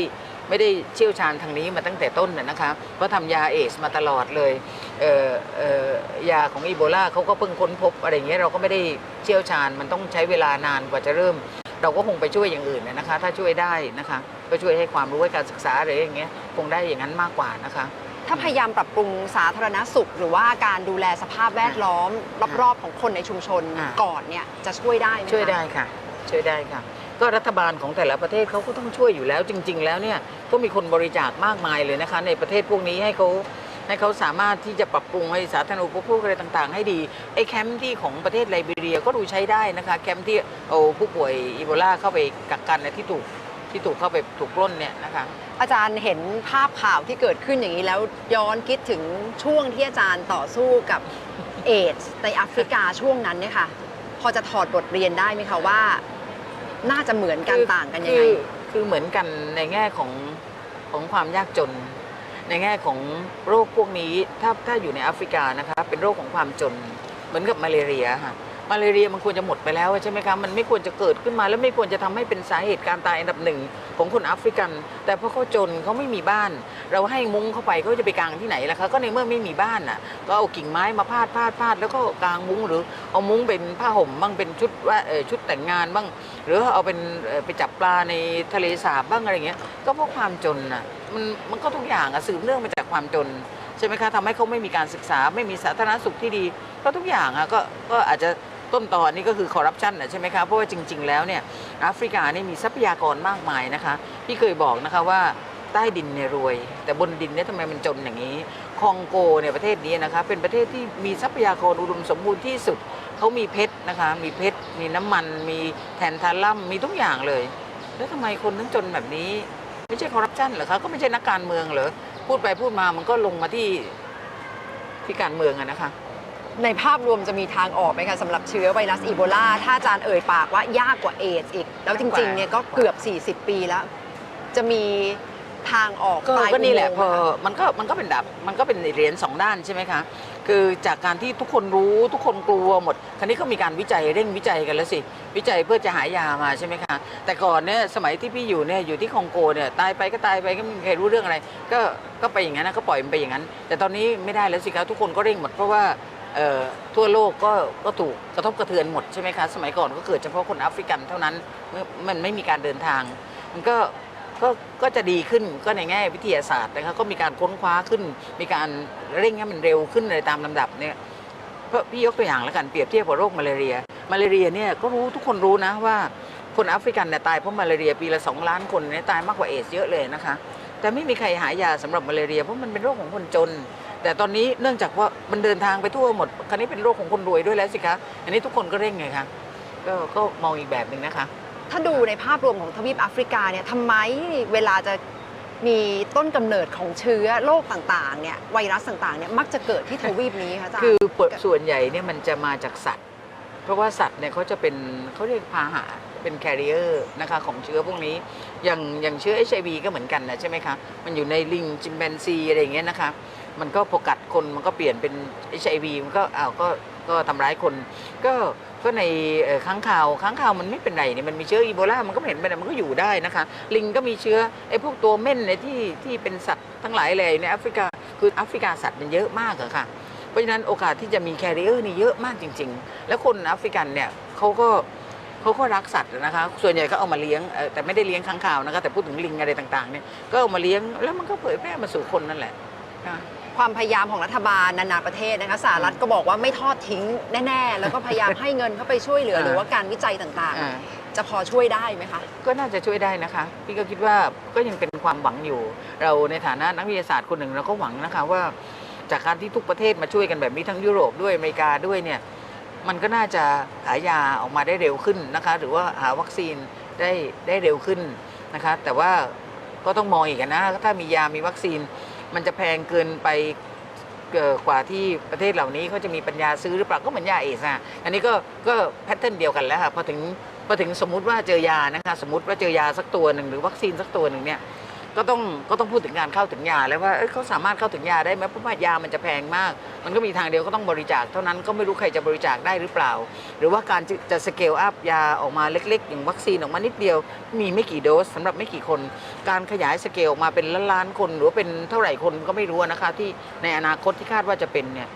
B: ไม่ได้เชี่ยวชาญทางนี้มาตั้งแต่ต้นน่ะนะคะเพราะทำยาเอสมาตลอดเลยเอ่อเอ่อยาของอีโบลาเขาก็เพิ่งค้นพบอะไรอย่างเงี้ยเราก็ไม่ได้เชี่ยวชาญมันต้องใช้เวลานานกว่าจะเริ่ม เราก็คงไปช่วยอย่างอื่นน่ะนะคะ ถ้าช่วยได้นะคะก็ช่วยให้ความรู้ให้การศึกษาอะไรอย่างเงี้ยคงได้อย่างนั้นมากกว่านะคะ
A: ถ้าพยายามปรับปรุงสาธารณสุข หรือว่าการดูแลสภาพแวดล้อม รอบๆของคนในชุมชน
B: อ่า
A: ก่อนเนี่ยจะช่วยได้ไหมคะ
B: ช่วยได้ค่ะ ช่วยได้ค่ะก็รัฐบาลของแต่ละประเทศเขาก็ต้องช่วยอยู่แล้วจริง ๆ แล้วเนี่ยก็มีคนบริจาคมากมายเลยนะคะ ในประเทศพวกนี้ให้เขา ให้เขาสามารถที่จะปรับปรุงให้สาธารณูปโภคอะไรต่าง ๆ ให้ดีไอ้แคมป์ที่ของประเทศไลบีเรียก็ดูใช้ได้นะคะแคมป์ที่เอาผู้ป่วยอีโบลาเข้าไปกักกันเนี่ยที่ถูกที่ถูกเข้าไปถูกปล้นเนี่ยนะคะ
A: อาจารย์เห็นภาพข่าวที่เกิดขึ้นอย่างนี้แล้วย้อนคิดถึงช่วงที่อาจารย์ต่อสู้กับเอดส์ในแอฟริกาช่วงนั้นเนี่ยค่ะพอจะถอดบทเรียนได้ไหมคะว่า น่าจะเหมือนกัน
B: คือ
A: ต่างกันยังไง
B: คือคือเหมือนกันในแง่ของของความยากจน ในแง่ของโรคพวกนี้ถ้าถ้าอยู่ในแอฟริกานะคะเป็นโรคของความจนเหมือนกับมาเลเรียค่ะ มาเลเรียมันควรจะหมดไปแล้วใช่ไหมคะมันไม่ควรจะเกิดขึ้นมาแล้วไม่ควรจะทำให้เป็นสาเหตุการตายอันดับหนึ่งของคนแอฟริกัน แต่เพราะเขาจนเขาไม่มีบ้าน เราให้มุ้งเข้าไปเขาจะไปกางที่ไหนล่ะคะก็ในเมื่อไม่มีบ้านน่ะ ก็เอากิ่งไม้มาพาดพาดพาดแล้วก็กางมุ้งหรือเอามุ้งเป็นผ้าห่มบ้างเป็นชุดว่าเออชุดแต่งงานบ้าง หรือเอาเป็นไปจับปลาในทะเลสาบบ้างอะไรเงี้ยก็เพราะความจนน่ะมันมันก็ทุกอย่างอะสืบเนื่องมาจากความจนใช่ไหมคะทำให้เขาไม่มีการศึกษาไม่มีสาธารณสุขที่ดีก็ทุกอย่างอะก็ก็อาจจะ ต้นตอนนี้ก็คือคอร์รัปชันนะใช่ไหมคะเพราะว่าจริง ๆ แล้วเนี่ยแอฟริกาเนี่ยมีทรัพยากรมากมายนะคะพี่เคยบอกนะคะว่าใต้ดินเนี่ยรวย แต่บนดินเนี่ยทำไมมันจนอย่างนี้คองโกเนี่ยประเทศนี้นะคะเป็นประเทศที่มีทรัพยากรอุดมสมบูรณ์ที่สุดเขามีเพชรนะคะ มีเพชร มีน้ำมัน มีแทนทาลัมมีทุกอย่างเลย แล้วทำไมคนทั้งจนแบบนี้ ไม่ใช่คอร์รัปชันเหรอคะก็ไม่ใช่นักการเมืองเหรอพูดไปพูดมามันก็ลงมาที่ที่การเมืองอะนะคะ
A: ในภาพรวมจะมีทางออกไหมคะสำหรับเชื้อไวรัสอีโบลา ถ้าอาจารย์เอ่ยปากว่ายากกว่าเอดส์อีก แล้วจริงๆเนี่ยก็เกือบ 40 ปีแล้ว จะมีทางออก
B: ก็
A: ปลาย
B: ก็นี่แหละ
A: อุ
B: พ
A: โม
B: อ ง
A: ค์ไหมคะ
B: มันก็มันก็เป็นดับมันก็เป็นเหรียญสองด้านใช่ไหมคะ คือจากการที่ทุกคนรู้ทุกคนกลัวหมด คราวนี้ก็มีการวิจัยเร่งวิจัยกันแล้วสิ วิจัยเพื่อจะหายามาใช่ไหมคะ แต่ก่อนเนี่ยสมัยที่พี่อยู่เนี่ยอยู่ที่คองโกเนี่ยตายไปก็ตายไปก็ไม่มีใครรู้เรื่องอะไร ก็ก็ไปอย่างนั้นนะก็ปล่อยมันไปอย่างนั้น แต่ตอนนี้ไม่ได้แล้วสิคะทุกคนก็เร่งหมดเพราะว่าเอ่อ ทั่วโลกก็ก็ถูกกระทบกระเทือนหมดใช่ไหมคะ สมัยก่อนก็เกิดเฉพาะคนแอฟริกันเท่านั้นมันไม่มีการเดินทาง มันก็ก็ก็จะดีขึ้นก็ในแง่วิทยาศาสตร์นะคะก็มีการค้นคว้าขึ้น มีการเร่งให้มันเร็วขึ้นอะไรตามลำดับเนี่ยเพราะพี่ยกตัวอย่างแล้วกันเปรียบเทียบกับโรคมาลาเรีย มาลาเรียเนี่ยก็รู้ทุกคนรู้นะว่าคนแอฟริกันเนี่ยตายเพราะมาลาเรียปีละ 2 ล้านคนเนี่ยตายมากกว่าเอดส์เยอะเลยนะคะ แต่ไม่มีใครหายาสำหรับมาลาเรียเพราะมันเป็นโรคของคนจน แต่ตอนนี้เนื่องจากว่ามันเดินทางไปทั่วหมด คราวนี้เป็นโรคของคนรวยด้วยแล้วสิคะ อันนี้ทุกคนก็เร่งไงคะก็ก็มองอีกแบบหนึ่งนะคะ
A: ถ้าดูในภาพรวมของทวีปแอฟริกาเนี่ยทำไมเวลาจะมีต้นกำเนิดของเชื้อโรคต่างๆเนี่ยไวรัสต่างๆเนี่ยมักจะเกิดที่ทวีปนี้คะอาจารย์
B: คือเปิดส่วนใหญ่เนี่ยมันจะมาจากสัตว์ เพราะว่าสัตว์เนี่ยเขาจะเป็นเขาเรียกพาหะเป็นแคริเออร์นะคะของเชื้อพวกนี้ อย่างอย่างเชื้อ HIV ก็เหมือนกันนะใช่ไหมคะ มันอยู่ในลิงจิมแปนซีอะไรอย่างเงี้ยนะคะ มันก็พอกัดคนมันก็เปลี่ยนเป็น HIV มันก็อ้าวก็ก็ทำร้ายคน ก็ก็ในค้างคาวค้างคาวมันไม่เป็นไรเนี่ยมันมีเชื้ออีโบลามันก็เห็นเป็นไรมันก็อยู่ได้นะคะ ลิงก็มีเชื้อไอ้พวกตัวเม่นในที่ที่เป็นสัตว์ทั้งหลายเลยในแอฟริกาคือแอฟริกาสัตว์มันเยอะมากอะค่ะ เพราะฉะนั้นโอกาสที่จะมีแคริเออร์นี่เยอะมากจริง ๆ แล้วคนแอฟริกันเนี่ยเขาก็เขาก็รักสัตว์นะคะ ส่วนใหญ่ก็เอามาเลี้ยงแต่ไม่ได้เลี้ยงค้างคาวนะคะแต่พูดถึงลิงอะไรต่างๆเนี่ยก็เอามาเลี้ยงแล้วมันก็เผยแพร่มาสู่คนนั่นแหละค่ะ
A: ความพยายามของรัฐบาลนานาประเทศนะคะสหรัฐก็บอกว่าไม่ทอดทิ้งแน่ ๆ แล้วก็พยายามให้เงินเข้าไปช่วยเหลือ
B: อ่า
A: หรือว่าการวิจัยต่าง
B: อ่า
A: ๆจะพอช่วยได้ไหมคะ
B: ก็น่าจะช่วยได้นะคะ พี่ก็คิดว่าก็ยังเป็นความหวังอยู่ เราในฐานะนักวิทยาศาสตร์คนหนึ่งเราก็หวังนะคะว่า จากการที่ทุกประเทศมาช่วยกันแบบนี้ทั้งยุโรปด้วยอเมริกาด้วยเนี่ยมันก็น่าจะหายาออกมาได้เร็วขึ้นนะคะ หรือว่าหาวัคซีนได้ได้เร็วขึ้นนะคะ แต่ว่าก็ต้องมองอีกนะถ้ามียามีวัคซีน มันจะแพงเกินไปเกกว่าที่ประเทศเหล่านี้เขาจะมีปัญญาซื้อหรือเปล่าก็เหมือนยาเอสอะอันนี้ก็ก็แพทเทิร์นเดียวกันแล้วค่ะพอถึงพอถึงสมมุติว่าเจอยานะคะสมมติว่าเจอยาสักตัวหนึ่งหรือวัคซีนสักตัวหนึ่งเนี่ย ก็ต้องก็ต้องพูดถึงการเข้าถึงยาแล้วว่าเอ้ยเขาสามารถเข้าถึงยาได้ไหมเพราะว่ายามันจะแพงมาก มันก็มีทางเดียวก็ต้องบริจาคเท่านั้นก็ไม่รู้ใครจะบริจาคได้หรือเปล่า หรือว่าการจะจะสเกลอัพยาออกมาเล็ก ๆ อย่างวัคซีนออกมานิดเดียว มีไม่กี่โดสสำหรับไม่กี่คน การขยายสเกลออกมาเป็นล้านๆคน หรือว่าเป็นเท่าไหร่คนก็ไม่รู้นะคะที่ในอนาคตที่คาดว่าจะเป็นเนี่ย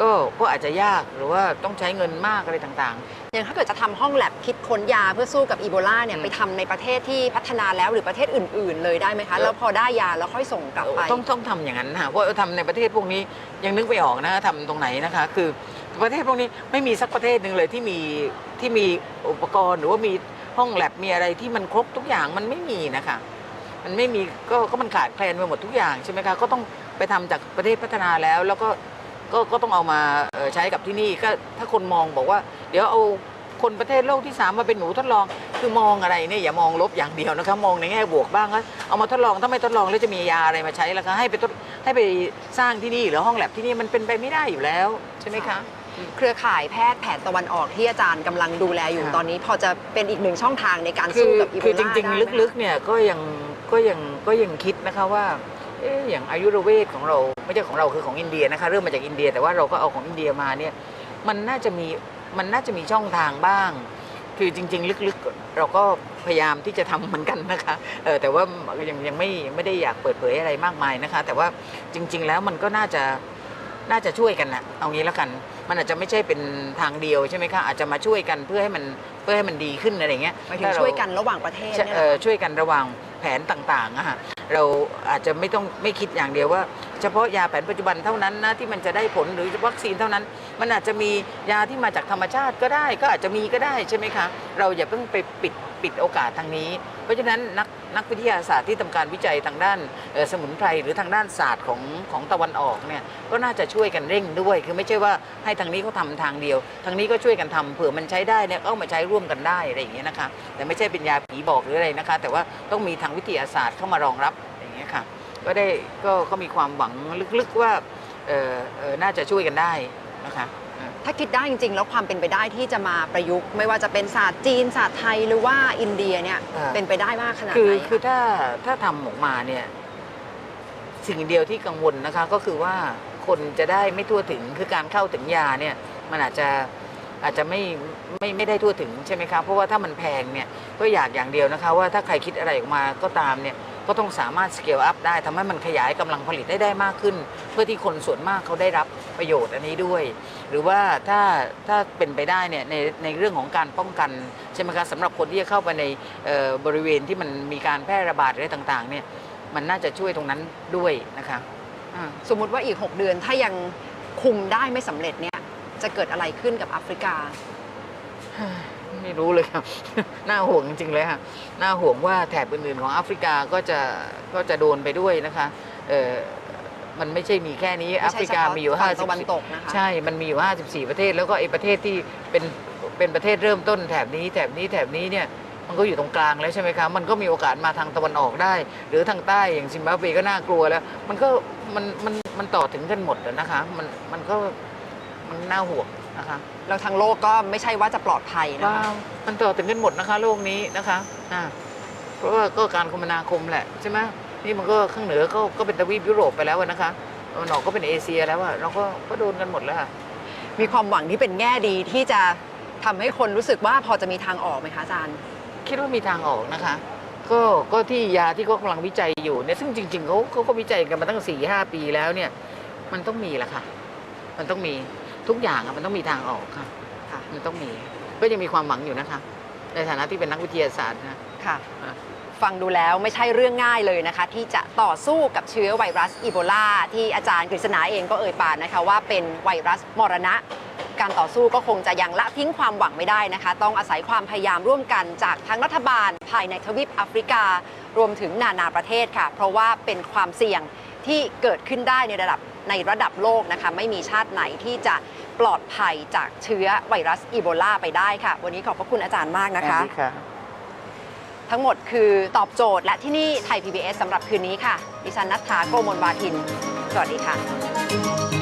B: ก็ก็อาจจะยากหรือว่าต้องใช้เงินมากอะไรต่าง
A: อย่างถ้าเกิดจะทำห้องแลบคิดค้นยาเพื่อสู้กับอีโบลาเนี่ย
B: อืม
A: ไปทำในประเทศที่พัฒนาแล้วหรือประเทศอื่น ๆ เลยได้ไหมคะ แล้วพอได้ยาแล้วค่อยส่งกลับไป
B: ๆ ต้องต้องทำอย่างนั้นค่ะเพราะทำในประเทศพวกนี้ยังนึกไม่ออกนะทำตรงไหนนะคะ คือประเทศพวกนี้ไม่มีสักประเทศหนึ่งเลยที่มีที่มีอุปกรณ์หรือว่ามีห้องแลบมีอะไรที่มันครบทุกอย่างมันไม่มีนะคะ มันไม่มีก็ก็มันขาดแคลนไปหมดทุกอย่างใช่ไหมคะก็ต้องไปทำจากประเทศพัฒนาแล้ว แล้วก็ ก็ก็ต้องเอามาเอ่อใช้กับที่นี่ก็ถ้าคนมองบอกว่า เดี๋ยวเอาคนประเทศโลกที่สามมาเป็นหนูทดลองคือมองอะไรเนี่ยอย่ามองลบอย่างเดียวนะคะมองในแง่บวกบ้างก็เอามาทดลองถ้าไม่ทดลองแล้วจะมียาอะไรมาใช้ล่ะคะให้ไปทดให้ไปสร้างที่นี่หรือห้องแลบที่นี่มันเป็นไปไม่ได้อยู่แล้วใช่ไหมคะ
A: เครือข่ายแพทย์แผนตะวันออกที่อาจารย์กำลังดูแลอยู่
B: ค่ะ
A: ตอนนี้ พอจะเป็นอีกหนึ่งช่องทางในการ
B: คื
A: สู้
B: อ
A: กับอีโบ
B: คือ
A: ลา
B: จริง
A: ได้ไหม
B: ๆลึกๆเนี่ยก็ยังก็ยังก็ยังคิดนะคะว่า เอ๊ะอย่างอายุรเวทของเราไม่ใช่ของเราคือของอินเดียนะคะ เริ่มมาจากอินเดีย แต่ว่าเราก็เอาของอินเดียมาเนี่ยมันน่าจะมีมันน่าจะมีช่องทางบ้าง คือจริง ๆ ลึกๆ เราก็พยายามที่จะทำเหมือนกันนะคะเออแต่ว่ายังยังไม่ไม่ได้อยากเปิดเผยอะไรมากมายนะคะ แต่ว่าจริง ๆ แล้วมันก็น่าจะน่าจะช่วยกันนะเอางี้แล้วกัน มันอาจจะไม่ใช่เป็นทางเดียวใช่ไหมคะอาจจะมาช่วยกันเพื่อให้มันเพื่อให้มันดีขึ้นอะไรอย่างเงี้ย
A: หมายถึง
B: ถ้าเรา
A: ช่วยกันระหว่างประเทศ
B: ใช่
A: เนี่ย
B: เอ่
A: เหร
B: อ
A: อคะ
B: ช่วยกันระหว่างแผนต่างๆอะฮะ เราอาจจะไม่ต้องไม่คิดอย่างเดียวว่า เฉพาะยาแผนปัจจุบันเท่านั้นนะที่มันจะได้ผลหรือวัคซีนเท่านั้น มันอาจจะมียาที่มาจากธรรมชาติก็ได้ ก็อาจจะมีก็ได้ใช่ไหมคะ เราอย่าเพิ่งไปปิด ปิดโอกาสทางนี้ เพราะฉะนั้นนักนักวิทยาศาสตร์ที่ทำการวิจัยทางด้านสมุนไพรหรือทางด้านศาสตร์ของของตะวันออกเนี่ยก็น่าจะช่วยกันเร่งด้วย คือไม่ใช่ว่าให้ทางนี้เขาทำทางเดียว ทางนี้ก็ช่วยกันทำเผื่อมันใช้ได้เนี่ยก็เอามาใช้ร่วมกันได้อะไรอย่างเงี้ยนะคะแต่ไม่ใช่เป็นยาผีบอกหรืออะไรนะคะ แต่ว่าต้องมีทางวิทยาศาสตร์เข้ามารองรับอย่างเงี้ยค่ะก็ได้ก็ก็มีความหวังลึกๆว่าเออเออน่าจะช่วยกันได้นะคะ
A: ถ้าคิดได้จริง ๆ แล้วความเป็นไปได้ที่จะมาประยุกต์ ไม่ว่าจะเป็นศาสตร์จีนศาสตร์ไทยหรือว่าอินเดียเนี่ย
B: อ่า
A: เป็นไปได้มากขนาด
B: คือ
A: ไหน
B: คือถ้าถ้าทำออกมาเนี่ยสิ่งเดียวที่กังวลนะคะ ก็คือว่าคนจะได้ไม่ทั่วถึงคือการเข้าถึงยาเนี่ย มันอาจจะอาจจะไม่ไม่ไม่ได้ทั่วถึงใช่ไหมคะเพราะว่าถ้ามันแพงเนี่ยก็อยากอย่างเดียวนะคะ ว่าถ้าใครคิดอะไรออกมาก็ตามเนี่ย ก็ต้องสามารถสเกลอัพได้ทำให้มันขยายกำลังผลิตได้ได้มากขึ้น เพื่อที่คนส่วนมากเขาได้รับประโยชน์อันนี้ด้วย หรือว่าถ้าถ้าเป็นไปได้เนี่ยในในเรื่องของการป้องกันใช่ไหมคะสำหรับคนที่จะเข้าไปในเอ่อบริเวณที่มันมีการแพร่ระบาดอะไรต่างๆเนี่ยมันน่าจะช่วยตรงนั้นด้วยนะคะอ่า
A: สมมุติว่าอีก 6 เดือนถ้ายังคุมได้ไม่สำเร็จเนี่ยจะเกิดอะไรขึ้นกับแอฟริกา
B: ไม่รู้เลยครับ น่าห่วงจริงๆเลยค่ะน่าห่วงว่าแถบอื่นๆของแอฟริกาก็จะก็จะโดนไปด้วยนะคะเออมันไม่ใช่มีแค่นี้
A: ไม่
B: แอ
A: ใช่
B: ฟริกา
A: เฉพาะ
B: มีอยู่
A: ฝั่งตะวัน
B: 50
A: ตกนะคะ
B: ใช่ มันมีอยู่ 54 ประเทศ แล้วก็ไอ้ประเทศที่เป็นเป็นประเทศเริ่มต้นแถบนี้แถบนี้แถบนี้เนี่ยมันก็อยู่ตรงกลางแล้วใช่ไหมคะมันก็มีโอกาสมาทางตะวันออกได้ หรือทางใต้อย่างซิมบับเวก็น่ากลัวแล้ว มันก็มันมันมันต่อถึงกันหมดอะนะคะ มันมันก็มันน่าห่วง นะคะ
A: แล้วทางโลกก็ไม่ใช่ว่าจะปลอดภัยนะ
B: ว้า
A: คะ
B: วมันต่อถึงกันหมดนะคะ โลกนี้นะคะอ่าเพราะว่าก็การคมนาคมแหละใช่ไหมนี่มันก็ข้างเหนือก็ก็เป็นตะวีปยุโรปไปแล้วอะนะคะตะวันออกก็เป็นเอเชียแล้วอะเราก็ก็โดนกันหมดแล้วอะ
A: มีความหวังที่เป็นแง่ดีที่จะทำให้คนรู้สึกว่าพอจะมีทางออกไหมคะอาจารย์
B: คิดว่ามีทางออกนะคะ ก็ก็ที่ยาที่เขากำลังวิจัยอยู่เนี่ยซึ่งจริงๆเขาเขาก็วิจัยกันมาตั้งสี่ห้าปีแล้วเนี่ย มันต้องมีแหละค่ะ มันต้องมี ทุกอย่างอะมันต้องมีทางออกค่ะ
A: ค่ะ
B: มันต้องมีก็ยังมีความหวังอยู่นะคะ ในฐานะที่เป็นนักวิทยาศาสตร์นะ
A: ค่ะ
B: อะ
A: ฟังดูแล้วไม่ใช่เรื่องง่ายเลยนะคะ ที่จะต่อสู้กับเชื้อไวรัสอีโบลาที่อาจารย์กฤษณาเองก็เอ่ยปากนะคะ ว่าเป็นไวรัสมรณะ การต่อสู้ก็คงจะยังละทิ้งความหวังไม่ได้นะคะ ต้องอาศัยความพยายามร่วมกันจากทั้งรัฐบาล ภายในทวีปแอฟริกา รวมถึงนานาประเทศค่ะ เพราะว่าเป็นความเสี่ยงที่เกิดขึ้นได้ในระดับ ในระดับโลกนะคะ ไม่มีชาติไหนที่จะปลอดภัยจากเชื้อไวรัสอีโบลาไปได้ค่ะ วันนี้ขอบพระคุณอาจารย์มากนะคะ
B: สวัสดีค่ะ
A: ทั้งหมดคือตอบโจทย์และที่นี่ไทย PBS สำหรับคืนนี้ค่ะ ดิฉันนัทธาโกมลวาทิน สวัสดีค่ะ